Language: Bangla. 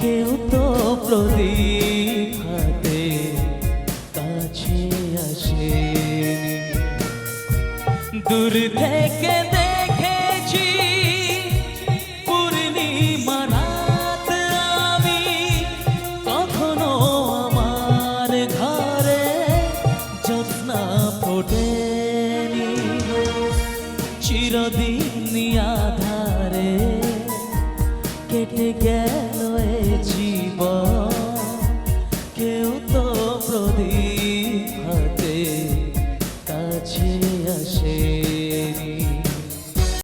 কেউ তো প্রদীপ কাছে আসেনি দূর থেকে দেখেছি পূর্ণিমা রাত আমি, কখনো আমার ঘরে যত্না ফোটেনি। চিরদিন আধারে কেটে গেল এ জীবন। কেউ তো প্রদীপ কাছে আসে।